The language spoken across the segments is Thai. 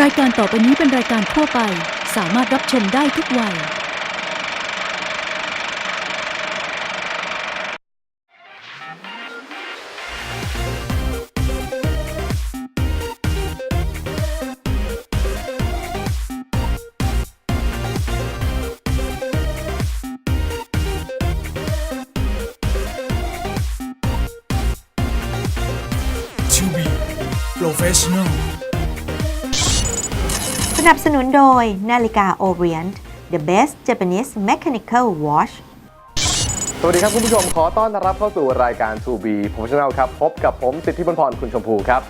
รายการต่อไปนี้เป็นรายการทั่วไป สามารถรับชมได้ทุกวัย To be professional นับสนุนโดยนาฬิกา Orient the best Japanese mechanical watch สวัสดีครับคุณผู้ชมขอต้อนรับเข้าสู่รายการ To Be Professional ครับ พบกับผมสิทธิบุญพรคุณชมพูครับ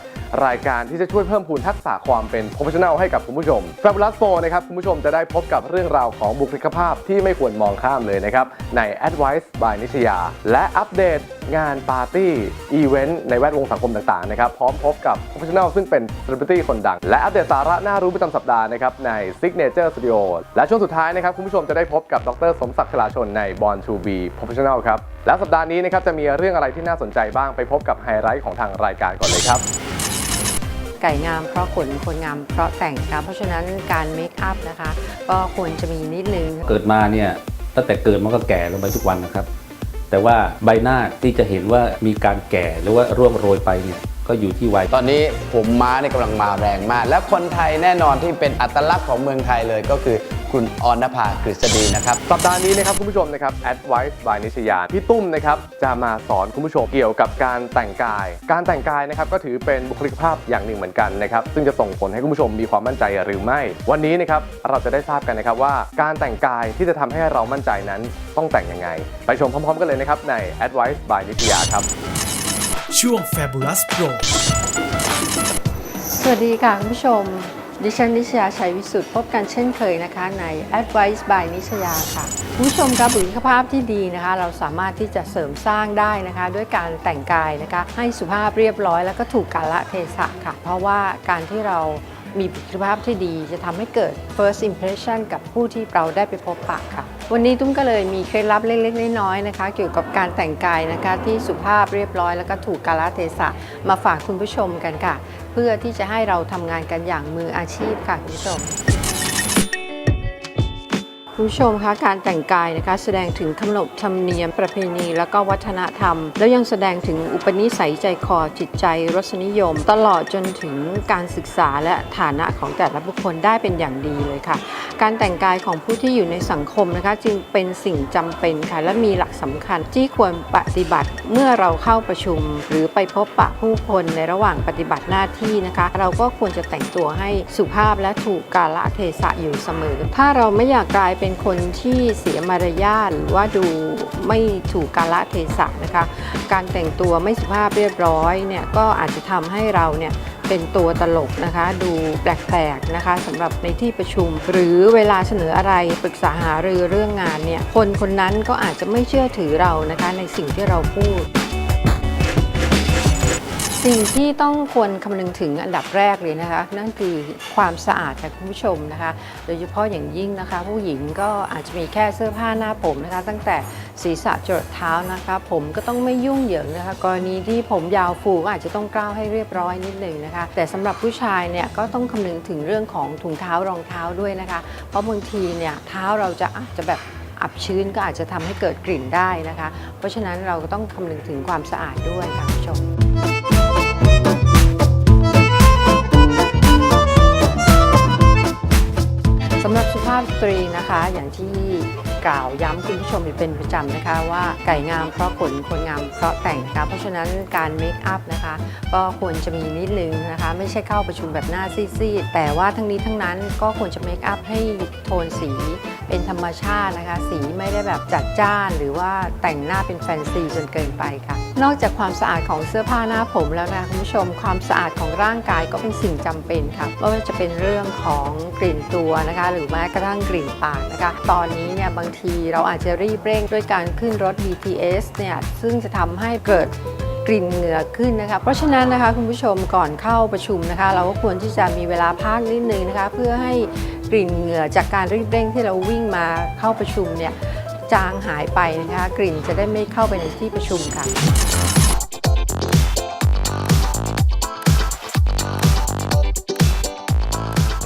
รายการที่จะช่วยเพิ่มพูนทักษะความเป็น Professional ให้กับคุณผู้ชม Fabulous 4นะครับคุณผู้ชมจะได้พบกับเรื่องราวของบุคลิกภาพที่ไม่ควรมองข้ามเลยนะครับ ใน Advice by นิชยา และอัปเดตงานปาร์ตี้ อีเวนต์ในแวดวงสังคมต่างๆนะครับพร้อมพบกับ Professional ซึ่งเป็น Celebrity คนดัง และอัปเดตสาระน่ารู้ประจำสัปดาห์นะครับใน Signature Studio และช่วงสุดท้ายนะครับคุณผู้ชมจะได้พบกับดรสมศักดิ์ชลาชนใน Born to be Professional ครับและสัปดาห์นี้นะครับจะมีเรื่องอะไรที่น่าสนใจบ้างไปพบกับไฮไลท์ของทางรายการก่อนเลยครับ ไก่งามเพราะขนคนงามเพราะแต่งค่ะเพราะฉะนั้นการเมคอัพนะคะ ก็ควรจะมีนิดนึง เกิดมาเนี่ยตั้งแต่เกิดมันก็แก่ลงไปทุกวันนะครับ แต่ว่าใบหน้าที่จะเห็นว่ามีการแก่หรือว่าร่วงโรยไปเนี่ยก็อยู่ที่วัยตอนนี้ผมม้าเนี่ยกำลังมาแรงมาก และคนไทยแน่นอนที่เป็นอัตลักษณ์ของเมืองไทยเลยก็คือ คุณออนภากฤษฎีนะครับ สัปดาห์นี้นะครับคุณผู้ชมนะครับ Advice by นิชยาพี่ตุ้มนะครับจะมาสอนคุณผู้ชมเกี่ยวกับการแต่งกาย การแต่งกายนะครับก็ถือเป็นบุคลิกภาพอย่างหนึ่งเหมือนกันนะครับซึ่งจะส่งผลให้คุณผู้ชมมีความมั่นใจหรือไม่ วันนี้นะครับเราจะได้ทราบกันนะครับว่าการแต่งกายที่จะทำให้เรามั่นใจนั้นต้องแต่งยังไง ไปชมพร้อม ๆ กันเลยนะครับใน Advice by นิชยาครับช่วง Fabulous Pro สวัสดีค่ะคุณผู้ชม ดิฉันนิชยาชัยวิสุทธ์พบกันเช่นเคยนะคะใน Advice by นิชยาค่ะผู้ชมครับบุคลิกภาพที่ดีนะคะ เราสามารถที่จะเสริมสร้างได้นะคะ ด้วยการแต่งกายนะคะ ให้สุภาพเรียบร้อย แล้วก็ถูกกาลเทศะค่ะ เพราะว่าการที่เรา มีบุคลิกภาพที่ดี จะทำให้เกิด first impression กับผู้ที่เราได้ไปพบปะค่ะ วันนี้ตุ้มก็เลยมีเคล็ดลับเล็กๆน้อยๆนะคะ เกี่ยวกับการแต่งกายนะคะ ที่สุภาพเรียบร้อย แล้วก็ถูกกาลเทศะมาฝากคุณผู้ชมกันค่ะ เพื่อที่จะให้เราทำงานกันอย่างมืออาชีพค่ะคุณผู้ชม คุณผู้ชมคะการแต่งกายนะคะแสดงถึงขนบธรรมเนียมประเพณีแล้วก็วัฒนธรรม แล้วยังแสดงถึงอุปนิสัยใจคอจิตใจรสนิยม ตลอดจนถึงการศึกษาและฐานะของแต่ละบุคคลได้เป็นอย่างดีเลยค่ะ การแต่งกายของผู้ที่อยู่ในสังคมนะคะจึงเป็นสิ่งจำเป็นค่ะและมีหลักสำคัญที่ควรปฏิบัติเมื่อเราเข้าประชุม หรือไปพบปะผู้คนในระหว่างปฏิบัติหน้าที่นะคะ เราก็ควรจะแต่งตัวให้สุภาพและถูกกาลเทศะอยู่เสมอ ถ้าเราไม่อยากกลายเป็น็นคนที่เสียมารยาทหรือว่าดูไม่ถูกกาลเทศะนะคะ การแต่งตัวไม่สุภาพเรียบร้อยเนี่ยก็อาจจะทำให้เราเนี่ยเป็นตัวตลกนะคะ ดูแปลกๆนะคะสำหรับในที่ประชุม หรือเวลาเสนออะไรปรึกษาหารือเรื่องงานเนี่ยคนคนนั้นก็อาจจะไม่เชื่อถือเรานะคะในสิ่งที่เราพูด สิ่งที่ต้องควรคำนึงถึงอันดับแรกเลยนะคะ นั่นคือความสะอาดค่ะคุณผู้ชมนะคะ โดยเฉพาะอย่างยิ่งนะคะ ผู้หญิงก็อาจจะมีแค่เสื้อผ้าหน้าผมนะคะ ตั้งแต่ศีรษะจรดเท้านะคะ ผมก็ต้องไม่ยุ่งเหยิงนะคะ กรณีที่ผมยาวฟูก็อาจจะต้องกล้าวให้เรียบร้อยนิดหนึ่งนะคะ แต่สำหรับผู้ชายเนี่ยก็ต้องคำนึงถึงเรื่องของถุงเท้ารองเท้าด้วยนะคะ เพราะบางทีเนี่ยเท้าเราจะอาจจะแบบอับชื้นก็อาจจะทำให้เกิดกลิ่นได้นะคะ เพราะฉะนั้นเราก็ต้องคำนึงถึงความสะอาดด้วยค่ะคุณผู้ชม ส ตรีนะคะ อย่างที่กล่าวย้ำคุณผู้ชมอยู่เป็นประจำนะคะว่าไก่งามเพราะขนคนงามเพราะแต่งนะคะเพราะฉะนั้นการเมคอัพนะคะก็ควรจะมีนิดนึงนะคะ ไม่ใช่เข้าประชุมแบบหน้าซีดๆแต่ว่าทั้งนี้ทั้งนั้นก็ควรจะเมคอัพให้โทนสีเป็นธรรมชาตินะคะ สีไม่ได้แบบจัดจ้าน หรือว่าแต่งหน้าเป็นแฟนซีจนเกินไปค่ะ นอกจากความสะอาดของเสื้อผ้าหน้าผมแล้วนะคะคุณผู้ชมความสะอาดของร่างกายก็เป็นสิ่งจำเป็นค่ะไม่ว่าจะเป็นเรื่องของกลิ่นตัวนะคะ หรือแม้กระทั่งกลิ่นปากนะคะ ตอนนี้เนี่ยบางทีเราอาจจะรีบเร่งด้วยการขึ้นรถ BTS เนี่ยซึ่งจะทำให้เกิดกลิ่นเหงื่อขึ้นนะคะ เพราะฉะนั้นนะคะคุณผู้ชมก่อนเข้าประชุมนะคะ เราก็ควรที่จะมีเวลาพักนิดนึงนะคะ เพื่อให้กลิ่นเหงื่อจากการรีบเร่งที่เราวิ่งมาเข้าประชุมเนี่ยจางหายไปนะคะ กลิ่นจะได้ไม่เข้าไปในที่ประชุมค่ะ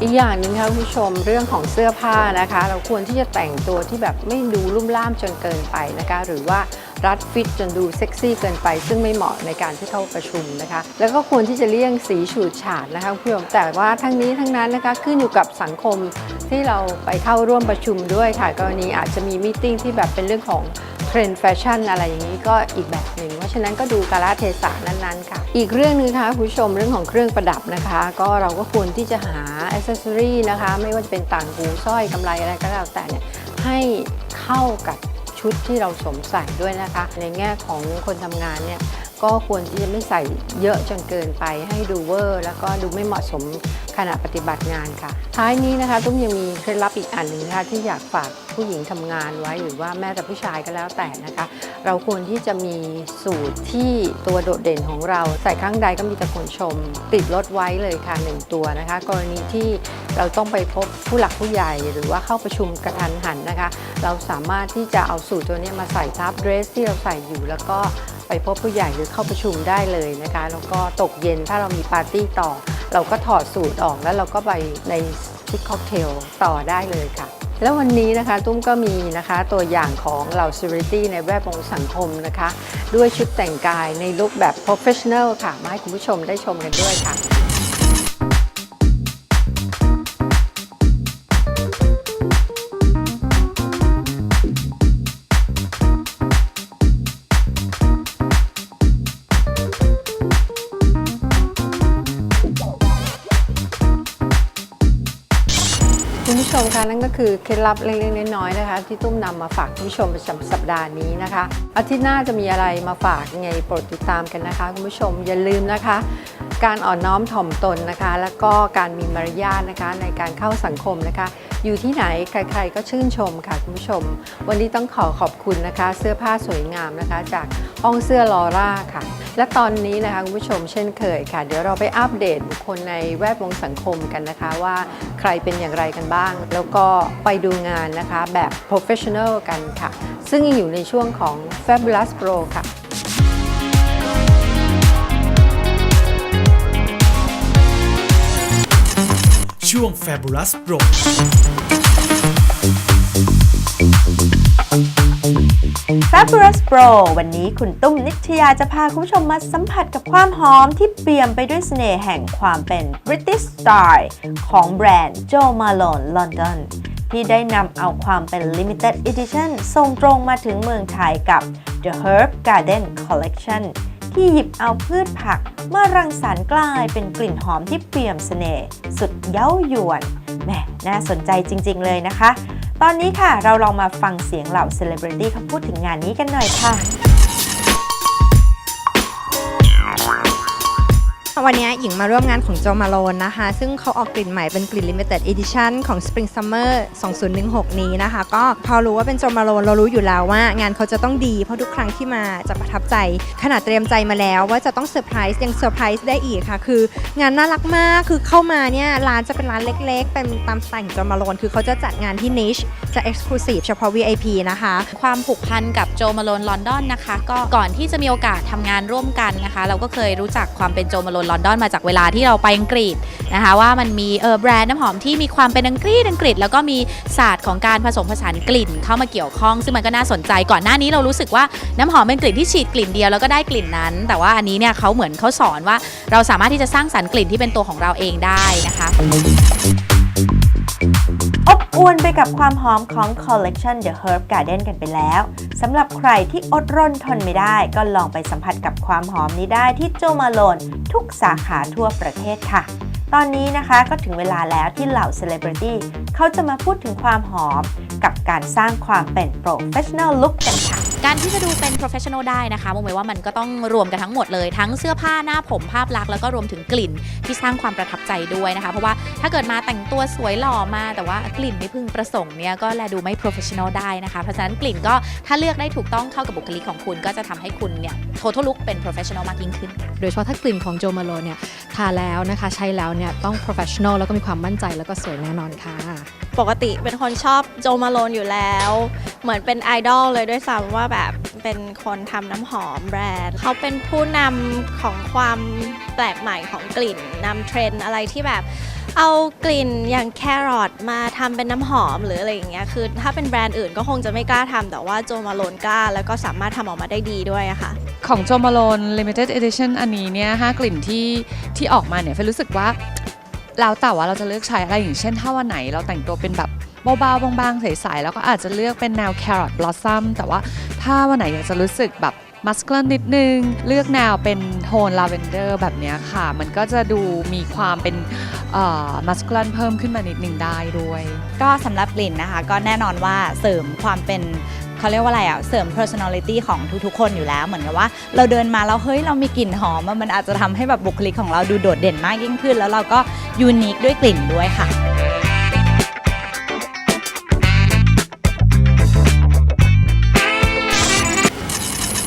อีกอย่างหนึ่งค่ะคุณผู้ชมเรื่องของเสื้อผ้านะคะ เราควรที่จะแต่งตัวที่แบบไม่ดูลุ่มล่ามจนเกินไปนะคะ หรือว่ารัดฟิตจนดูเซ็กซี่เกินไป ซึ่งไม่เหมาะในการที่เข้าประชุมนะคะ แล้วก็ควรที่จะเลี่ยงสีฉูดฉาดนะคะคุณผู้ชมแต่ว่าทั้งนี้ทั้งนั้นนะคะขึ้นอยู่กับสังคมที่เราไปเข้าร่วมประชุมด้วยค่ะกรณีอาจจะมีมตติ팅ที่แบบเป็นเรื่องของ เทรนด์แฟชั่นอะไรอย่างนี้ก็อีกแบบหนึ่งเพราะฉะนั้นก็ดูกาลเทศะนั้นๆค่ะ อีกเรื่องหนึงนะคะคุณผู้ชมเรื่องของเครื่องประดับนะคะ ก็เราก็ควรที่จะหาอ c เซสซอรี่นะคะ ไม่ว่าจะเป็นต่างหูสร้อยกำไรอะไรก็แล้วแต่เนี่ยให้เข้ากับชุดที่เราสวมใส่ด้วยนะคะ ในแง่ของคนทำงานเนี่ย ก็ควรที่จะไม่ใส่เยอะจนเกินไปให้ดูเวอร์ แล้วก็ดูไม่เหมาะสมขณะปฏิบัติงานค่ะ ท้ายนี้นะคะตุ้มยังมีเคล็ดลับอีกอันหนึ่งนะคะที่อยากฝากผู้หญิงทำงานไว้หรือว่าแม้แต่ผู้ชายก็แล้วแต่นะคะ เราควรที่จะมีสูตรที่ตัวโดดเด่นของเราใส่ครั้งใดก็มีแต่คนชม ติดรถไว้เลยค่ะหนึ่งตัวนะคะ กรณีที่เราต้องไปพบผู้หลักผู้ใหญ่หรือว่าเข้าประชุมกระทันหันนะคะ เราสามารถที่จะเอาสูตรตัวนี้มาใส่ทับเดรสที่เราใส่อยู่แล้วก็ ไปพบผู้ใหญ่หรือเข้าประชุมได้เลยนะคะแล้วก็ตกเย็นถ้าเรามีปาร์ตี้ต่อ เราก็ถอดสูตรออกแล้วเราก็ไปในชิคค็อกเทลต่อได้เลยค่ะ แล้ววันนี้นะคะตุ้มก็มีนะคะตัวอย่างของเหล่า celebrity ในแวดวงสังคมนะคะ ด้วยชุดแต่งกายในลุคแบบ professional ค่ะ มาให้คุณผู้ชมได้ชมกันด้วยค่ะ นั่นก็คือเคล็ดลับเล็กๆน้อยๆนะคะ ที่ตุ้มนำมาฝากคุณผู้ชมประจำสัปดาห์นี้นะคะอาทิตย์หน้าจะมีอะไรมาฝากยังไงโปรดติดตามกันนะคะคุณผู้ชมอย่าลืมนะคะ การอ่อนน้อมถ่อมตนนะคะ แล้วก็การมีมารยาทนะคะในการเข้าสังคมนะคะ อยู่ที่ไหนใครๆก็ชื่นชมค่ะคุณผู้ชม วันนี้ต้องขอขอบคุณนะคะ เสื้อผ้าสวยงามนะคะ จากห้องเสื้อลอร่าค่ะ และตอนนี้นะคะคุณผู้ชมเช่นเคยค่ะ เดี๋ยวเราไปอัปเดตบุคคลในแวดวงสังคมกันนะคะว่าใครเป็นอย่างไรกันบ้าง แล้วก็ไปดูงานนะคะแบบ professional กันค่ะ ซึ่งยังอยู่ในช่วงของ Fabulous Pro ค่ะ ช่วง Fabulous Pro Fabulous Pro วันนี้คุณตุ้มนิตยาจะพาคุณผู้ชมมาสัมผัสกับความหอมที่เปี่ยมไปด้วยเสน่ห์แห่งความเป็น British Style ของแบรนด์ Jo Malone London ที่ได้นำเอาความเป็น Limited Edition ส่งตรงมาถึงเมืองไทยกับ The Herb Garden Collection ที่หยิบเอาพืชผักมารังสรรค์กลายเป็นกลิ่นหอมที่เปี่ยมเสน่ห์สุดเย้ายวนแหมน่าสนใจจริง ๆ เลยนะคะ ตอนนี้ค่ะเราลองมาฟังเสียงเหล่าเซเลบริตี้เขาพูดถึงงานนี้กันหน่อยค่ะ วันนี้หญิงมาร่วมงานของโจมาโลนนะคะ ซึ่งเขาออกกลิ่นใหม่เป็นกลิ่น Limited Edition ของ Spring Summer 2016 นี้นะคะ ก็พอรู้ว่าเป็นโจมาโลนเรารู้อยู่แล้วว่างานเขาจะต้องดี เพราะทุกครั้งที่มาจะประทับใจ ขนาดเตรียมใจมาแล้วว่าจะต้องเซอร์ไพรส์ยังเซอร์ไพรส์ได้อีกค่ะ คืองานน่ารักมากคือเข้ามาเนี่ยร้านจะเป็นร้านเล็ก ๆ เป็นตามสไตล์ของโจมาโลนคือเขาจะจัดงานที่ niche จะ exclusive เฉพาะ VIP นะคะ ความผูกพันกับโจมาโลนลอนดอนนะคะ ก็ก่อนที่จะมีโอกาสทำงานร่วมกันนะคะ เราก็เคยรู้จักความเป็นโจมาโลนลอนดอนมาจากเวลาที่เราไปอังกฤษนะคะว่ามันมีเออแบรนด์น้ำหอมที่มีความเป็นอังกฤษอังกฤษ แล้วก็มีศาสตร์ของการผสมผสานกลิ่นเข้ามาเกี่ยวข้อง ซึ่งมันก็น่าสนใจก่อนหน้านี้เรารู้สึกว่าน้ำหอมเป็นกลิ่นที่ฉีดกลิ่นเดียวแล้วก็ได้กลิ่นนั้น แต่ว่าอันนี้เนี่ยเขาเหมือนเขาสอนว่าเราสามารถที่จะสร้างสรรค์กลิ่นที่เป็นตัวของเราเองได้นะคะอบอวนไปกับความหอมของ Collection The Herb Garden กันไปแล้ว สำหรับใครที่อดรนทนไม่ได้ ก็ลองไปสัมผัสกับความหอมนี้ได้ที่โจมาโลนทุกสาขาทั่วประเทศค่ะ ตอนนี้นะคะก็ถึงเวลาแล้วที่เหล่าเซเลบริตี้เขาจะมาพูดถึงความหอม กับการสร้างความเป็น Professional Look กันค่ะ การที่จะดูเป็น professional ได้นะคะมองไว้ว่ามันก็ต้องรวมกันทั้งหมดเลย ทั้งเสื้อผ้าหน้าผมภาพลักษณ์แล้วก็รวมถึงกลิ่นที่สร้างความประทับใจด้วยนะคะ เพราะว่าถ้าเกิดมาแต่งตัวสวยหล่อมา แต่ว่ากลิ่นไม่พึงประสงค์เนี่ยก็แลดูไม่ professional ได้นะคะเพราะฉะนั้นกลิ่นก็ถ้าเลือกได้ถูกต้องเข้ากับบุคลิกของคุณ ก็จะทำให้คุณเนี่ย total look เป็น professional มากยิ่งขึ้น โดยเฉพาะถ้ากลิ่นของโจมาโลเนี่ยทาแล้วนะคะใช้แล้วเนี่ยต้อง professional แล้วก็มีความมั่นใจแล้วก็สวยแน่นอนค่ะ ปกติเป็นคนชอบโจมาโลนอยู่แล้ว เหมือนเป็นไอดอลเลยด้วยซ้ำว่าแบบเป็นคนทำน้ำหอมแบรนด์เขาเป็นผู้นำของความแปลกใหม่ของกลิ่นนำเทรนด์อะไรที่แบบเอากลิ่นอย่างแครอทมาทำเป็นน้ำหอมหรืออะไรอย่างเงี้ยคือถ้าเป็นแบรนด์อื่นก็คงจะไม่กล้าทำแต่ว่าโจมาโลนกล้า แล้วก็สามารถทำออกมาได้ดีด้วยอะค่ะของโจมาโลน Limited Edition อันนี้เนี่ยห้ากลิ่นที่ที่ออกมาเนี่ยเฟรู้สึกว่า แล้วแต่ว่าเราจะเลือกใช้อะไรอย่างเช่นถ้าวันไหนเราแต่งตัวเป็นแบบเบาๆบางๆใสๆแล้วก็อาจจะเลือกเป็นแนว carrot blossom แต่ว่าถ้าวันไหนอยากจะรู้สึกแบบมัสค u ลนิดนึง เลือกแนวเป็นโทนลาเวนเดอร์แบบนี้ค่ะ มันก็จะดูมีความเป็นมัสค u ลเพิ่มขึ้นมานิดนึงได้ด้วย ก็สำหรับกลิ่นนะคะ ก็แน่นอนว่าเสริมความเป็น เขาเรียกว่าอะไรอะเสริม personality ของทุกๆ คนอยู่แล้ว เหมือนกับว่า เราเดินมาแล้วเฮ้ยเรามีกลิ่นหอมอะมันอาจจะทำให้แบบบุคลิกของเราดูโดดเด่นมากยิ่งขึ้น แล้วเราก็ยูนิคด้วยกลิ่นด้วยค่ะ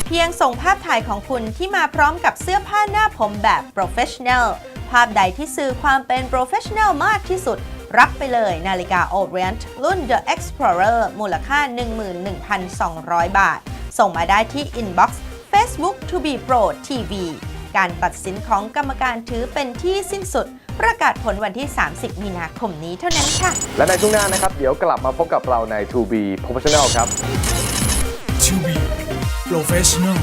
เพียงส่งภาพถ่ายของคุณที่มาพร้อมกับเสื้อผ้าหน้าผมแบบ professional ภาพใดที่สื่อความเป็น professional มากที่สุด รับไปเลยนาฬิกา Orient รุ่น The Explorer มูลค่า 11,200 บาท ส่งมาได้ที่ inbox Facebook to be pro TV การตัดสินของกรรมการถือเป็นที่สิ้นสุด ประกาศผลวันที่ 30 มีนาคมนี้เท่านั้นค่ะ และในช่วงหน้านะครับ เดี๋ยวกลับมาพบกับเราใน To Be Professional ครับ To be professional